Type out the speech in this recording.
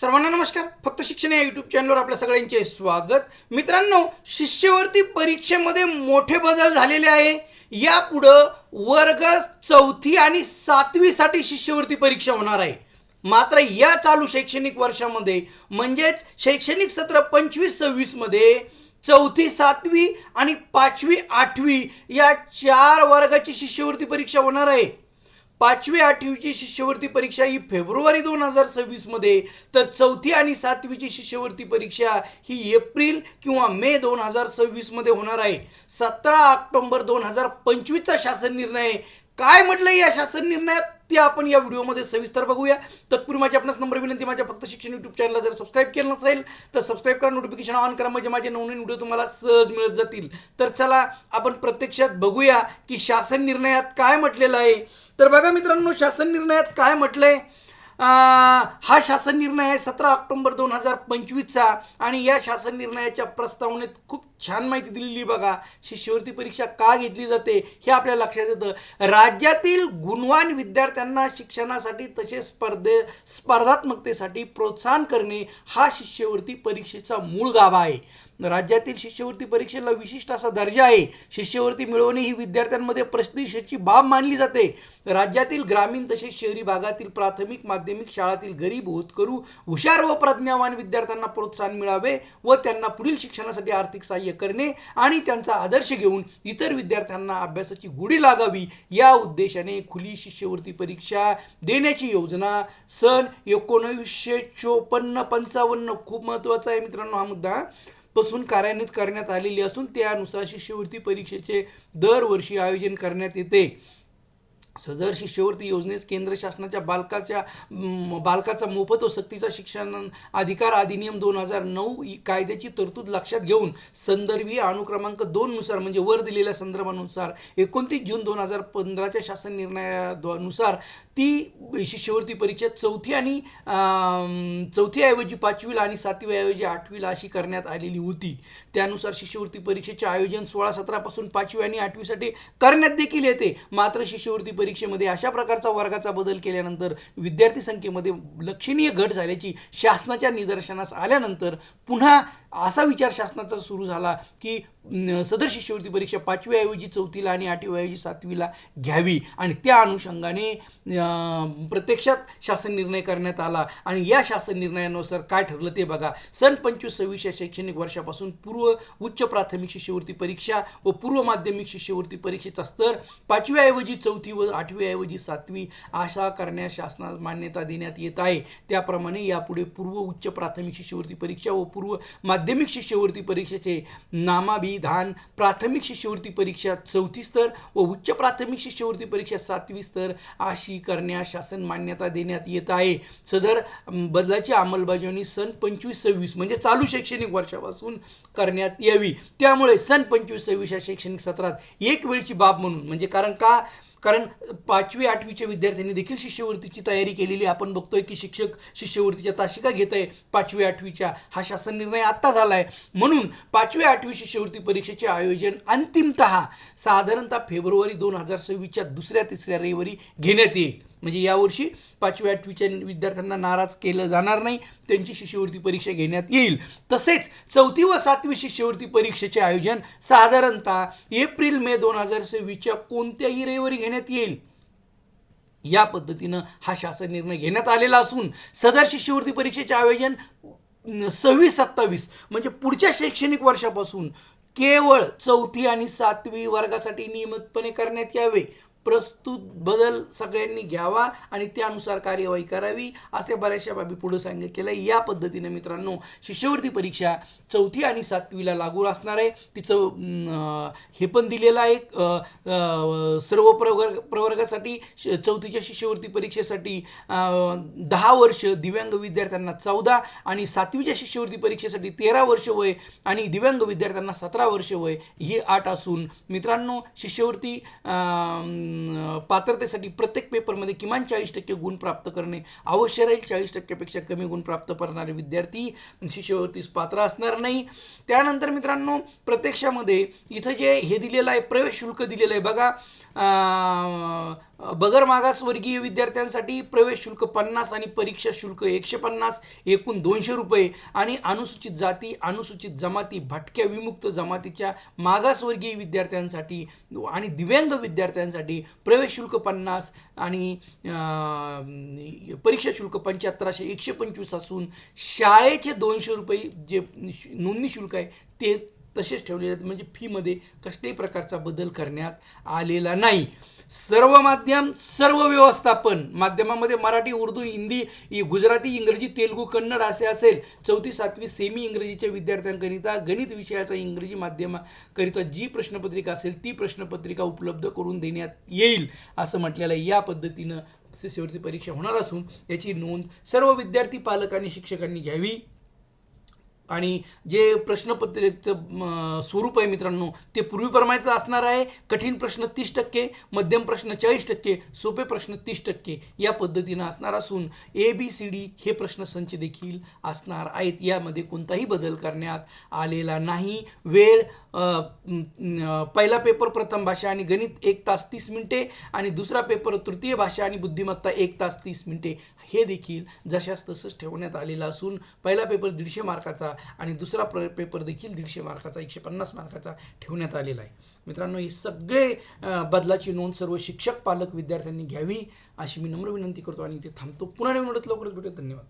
सर्वांना नमस्कार. फक्त शिक्षण या यूट्यूब चॅनलवर आपल्या सगळ्यांचे स्वागत. मित्रांनो शिष्यवृत्ती परीक्षेमध्ये मोठे बदल झालेले आहे. यापुढं वर्ग चौथी आणि सातवीसाठी शिष्यवृत्ती परीक्षा होणार आहे. मात्र या चालू शैक्षणिक वर्षामध्ये म्हणजेच शैक्षणिक सत्र पंचवीस सव्वीसमध्ये चौथी सातवी आणि पाचवी आठवी या चार वर्गाची शिष्यवृत्ती परीक्षा होणार आहे. पाचवी आठवीची शिष्यवृत्ती परीक्षा ही फेब्रुवारी दोन हजार सव्वीसमध्ये तर चौथी आणि सातवीची शिष्यवृत्ती परीक्षा ही एप्रिल किंवा मे दोन हजार सव्वीसमध्ये होणार आहे. सतरा ऑक्टोंबर दोन हजार पंचवीसचा शासन निर्णय. काय म्हटलं या शासन निर्णयात? ते आपण या व्हिडिओमध्ये सविस्तर बघूया. तत्पूर्वी माझी आपणास नंबर विनंती माझ्या फक्त शिक्षण यूट्यूब चॅनलला जर सबस्क्राईब केलं नसेल तर सबस्क्राईब करा नोटिफिकेशन ऑन करा. म्हणजे माझे नवनवीन व्हिडिओ तुम्हाला सहज मिळत जातील. तर चला आपण प्रत्यक्षात बघूया की शासन निर्णयात काय म्हटलेलं आहे. तर बघा मित्रांनो शासन निर्णयात काय म्हटलंय? हा शासन निर्णय आहे सतरा ऑक्टोबर दोन हजार पंचवीसचा आणि या शासन निर्णयाच्या प्रस्तावनेत खूप छान माहिती दिलेली बघा. शिष्यवृत्ती परीक्षा का घेतली जाते हे आपल्या लक्षात येतं. राज्यातील गुणवान विद्यार्थ्यांना शिक्षणासाठी तसेच स्पर्धे स्पर्धात्मकतेसाठी प्रोत्साहन करणे हा शिष्यवृत्ती परीक्षेचा मूळ गाभा आहे. राज्यातील शिष्यवृत्ती परीक्षेला विशिष्ट असा दर्जा आहे. शिष्यवृत्ती मिळवणे ही विद्यार्थ्यांमध्ये प्रतिष्ठेची बाब मानली जाते. राज्यातील ग्रामीण तसेच शहरी भागातील प्राथमिक माध्यमिक शाळातील गरीब होतकरू हुशार व प्रज्ञावान विद्यार्थ्यांना प्रोत्साहन मिळावे व त्यांना पुढील शिक्षणासाठी आर्थिक सहाय्य करणे आणि त्यांचा आदर्श घेऊन इतर विद्यार्थ्यांना अभ्यासाची गुढी लागावी या उद्देशाने खुली शिष्यवृत्ती परीक्षा देण्याची योजना सन एकोणवीसशे चोपन्न पंचावन्न खूप महत्त्वाचा आहे मित्रांनो हा मुद्दा. पासून कार्यान्वित करण्यात आलेली असून त्यानुसार शिष्यवृत्ती परीक्षेचे दरवर्षी आयोजन करण्यात येते. सदर शिष्यवृत्ती योजनेस केंद्र शासनाच्या बालकाच्या बालकाचा मोफत व सक्तीचा शिक्षण अधिकार अधिनियम दोन हजार नऊ कायद्याची तरतूद लक्षात घेऊन संदर्भी अनुक्रमांक दोननुसार म्हणजे वर दिलेल्या संदर्भानुसार एकोणतीस जून दोन हजार पंधराच्या शासन निर्णयानुसार ती शिष्यवृत्ती परीक्षा चौथी आणि चौथीऐवजी पाचवीला आणि सातवीऐवजी आठवीला अशी करण्यात आलेली होती. त्यानुसार शिष्यवृत्ती परीक्षेचे आयोजन सोळा सतरापासून पाचवी आणि आठवीसाठी करण्यात देखील येते. मात्र शिष्यवृत्ती परीक्षा परीक्षेमध्ये अशा प्रकारचा वर्गाचा बदल केल्यानंतर विद्यार्थी संख्येमध्ये लक्षणीय घट झाल्याची शासनाच्या निदर्शनास आल्यानंतर पुन्हा असा विचार शासनाचा सुरू झाला की सदर शिष्यवृत्ती परीक्षा पाचवीऐवजी चौथीला आणि आठवीऐवजी सातवीला घ्यावी. आणि त्या अनुषंगाने प्रत्यक्षात शासन निर्णय करण्यात आला. आणि या शासन निर्णयानुसार काय ठरलं ते बघा. सन पंचवीस सव्वीस या शैक्षणिक वर्षापासून पूर्व उच्च प्राथमिक शिष्यवृत्ती परीक्षा व पूर्व माध्यमिक शिष्यवृत्ती परीक्षेचा स्तर पाचवीऐवजी चौथी व आठवीऐवजी सातवी अशा करण्यास शासनास मान्यता देण्यात येत आहे. त्याप्रमाणे यापुढे पूर्व उच्च प्राथमिक शिष्यवृत्ती परीक्षा व पूर्व माध्यमिक माध्यमिक शिष्यवृत्ती परीक्षेचे नामाभिधान प्राथमिक शिष्यवृत्ती परीक्षा चौथी स्तर व उच्च प्राथमिक शिष्यवृत्ती परीक्षा सातवी स्तर अशी करण्यास शासन मान्यता देण्यात येत आहे. सदर बदलाची अंमलबजावणी सन पंचवीस सव्वीस म्हणजे चालू शैक्षणिक वर्षापासून करण्यात यावी. त्यामुळे सन पंचवीस सव्वीस या शैक्षणिक सत्रात एक वेळची बाब म्हणून म्हणजे कारण का? कारण पाचवी आठवीच्या विद्यार्थ्यांनी देखील शिष्यवृत्तीची तयारी केलेली आपण बघतोय की शिक्षक शिष्यवृत्तीच्या तासिका घेत आहे पाचवी आठवीच्या. हा शासन निर्णय आत्ता झाला आहे. म्हणून पाचवी आठवी शिष्यवृत्ती परीक्षेचे आयोजन अंतिमत साधारणतः फेब्रुवारी दोन हजार सव्वीसच्या दुसऱ्या तिसऱ्या रविवारी घेण्यात येईल. म्हणजे यावर्षी पाचवी आठवीच्या विद्यार्थ्यांना नाराज केलं जाणार नाही. त्यांची शिष्यवृत्ती परीक्षा घेण्यात येईल. तसेच चौथी व सातवी शिष्यवृत्ती परीक्षेचे आयोजन साधारणतः एप्रिल मे दोन हजार सव्वीसच्या कोणत्याही रविवारी घेण्यात येईल. या पद्धतीनं हा शासन निर्णय घेण्यात आलेला असून सदर शिष्यवृत्ती परीक्षेचे आयोजन सव्वीस सत्तावीस म्हणजे पुढच्या शैक्षणिक वर्षापासून केवळ चौथी आणि सातवी वर्गासाठी नियमितपणे करण्यात यावे. प्रस्तुत बदल सगळ्यांनी घ्यावा आणि त्यानुसार कार्यवाही करावी असे बऱ्याचशा बाबी पुढे सांगितलेल्या या पद्धतीने मित्रांनो शिष्यवृत्ती परीक्षा चौथी आणि सातवीला लागू असणार आहे. तिचं हे पण दिलेलं आहे. सर्व प्रवर्ग प्रवर्गासाठी श- चौथीच्या शिष्यवृत्ती परीक्षेसाठी दहा वर्ष दिव्यांग विद्यार्थ्यांना चौदा आणि सातवीच्या शिष्यवृत्ती परीक्षेसाठी तेरा वर्ष वय आणि दिव्यांग विद्यार्थ्यांना सतरा वर्ष वय ही आठ असून मित्रांनो शिष्यवृत्ती पात्रतेसाठी प्रत्येक पेपरमध्ये किमान चाळीस टक्के गुण प्राप्त करणे आवश्यक राहील. चाळीस टक्क्यापेक्षा कमी गुण प्राप्त करणारे विद्यार्थी शिष्यवृत्तीस पात्र असणार नाही. त्यानंतर मित्रांनो प्रत्यक्षामध्ये इथं जे हे दिलेलं आहे प्रवेश शुल्क दिलेलं आहे. बघा बगर मागासवर्गीय विद्यार्थ्यांसाठी प्रवेश शुल्क पन्नास आणि परीक्षा शुल्क एकशे पन्नास एकूण दोनशे रुपये. आणि अनुसूचित जाती अनुसूचित जमाती भटक्या विमुक्त जमातीच्या मागासवर्गीय विद्यार्थ्यांसाठी आणि दिव्यांग विद्यार्थ्यांसाठी प्रवेश शुल्क पन्नास आणि परीक्षा शुल्क पंच्याहत्तराशे एकशे पंचवीस असून शाळेचे दोनशे रुपये जे नोंदणी शुल्क आहे ते तसेच ठेवलेले आहेत. म्हणजे फीमध्ये कसल्याही प्रकारचा बदल करण्यात आलेला नाही. सर्व माध्यम सर्व व्यवस्थापन. माध्यमामध्ये मराठी उर्दू हिंदी गुजराती इंग्रजी तेलुगू कन्नड असे असेल. चौथी सातवी सेमी इंग्रजीच्या विद्यार्थ्यांकरिता गणित विषयाचा इंग्रजी माध्यमाकरिता जी प्रश्नपत्रिका असेल ती प्रश्नपत्रिका उपलब्ध करून देण्यात येईल असं म्हटलेलं आहे. या पद्धतीनं शिष्यवृत्ती परीक्षा होणार असून याची नोंद सर्व विद्यार्थी पालक आणि शिक्षकांनी घ्यावी. आणि जे प्रश्नपत्रिकेचं स्वरूप आहे मित्रांनो ते पूर्वीप्रमाणेच असणार आहे. कठीण प्रश्न तीस टक्के मध्यम प्रश्न चाळीस टक्के सोपे प्रश्न तीस टक्के या पद्धतीनं असणार असून ए बी सी डी हे प्रश्नसंच देखील असणार आहेत. यामध्ये कोणताही बदल करण्यात आलेला नाही. वेळ पहिला पेपर प्रथम भाषा आणि गणित एक तास तीस मिनिटे आणि दुसरा पेपर तृतीय भाषा आणि बुद्धिमत्ता एक तास तीस मिनिटे. हे देखील जशास तसंच ठेवण्यात आलेलं असून पहिला पेपर दीडशे मार्काचा आणि दुसरा प्र पेपर देखील दीडशे मार्काचा एकशे पन्नास मार्काचा ठेवण्यात आलेला आहे. मित्रांनो ही सगळे बदलाची नोंद सर्व शिक्षक पालक विद्यार्थ्यांनी घ्यावी अशी मी नम्र विनंती करतो आणि ते थांबतो. पुन्हा नवीन वेळेत लवकरच भेटू धन्यवाद.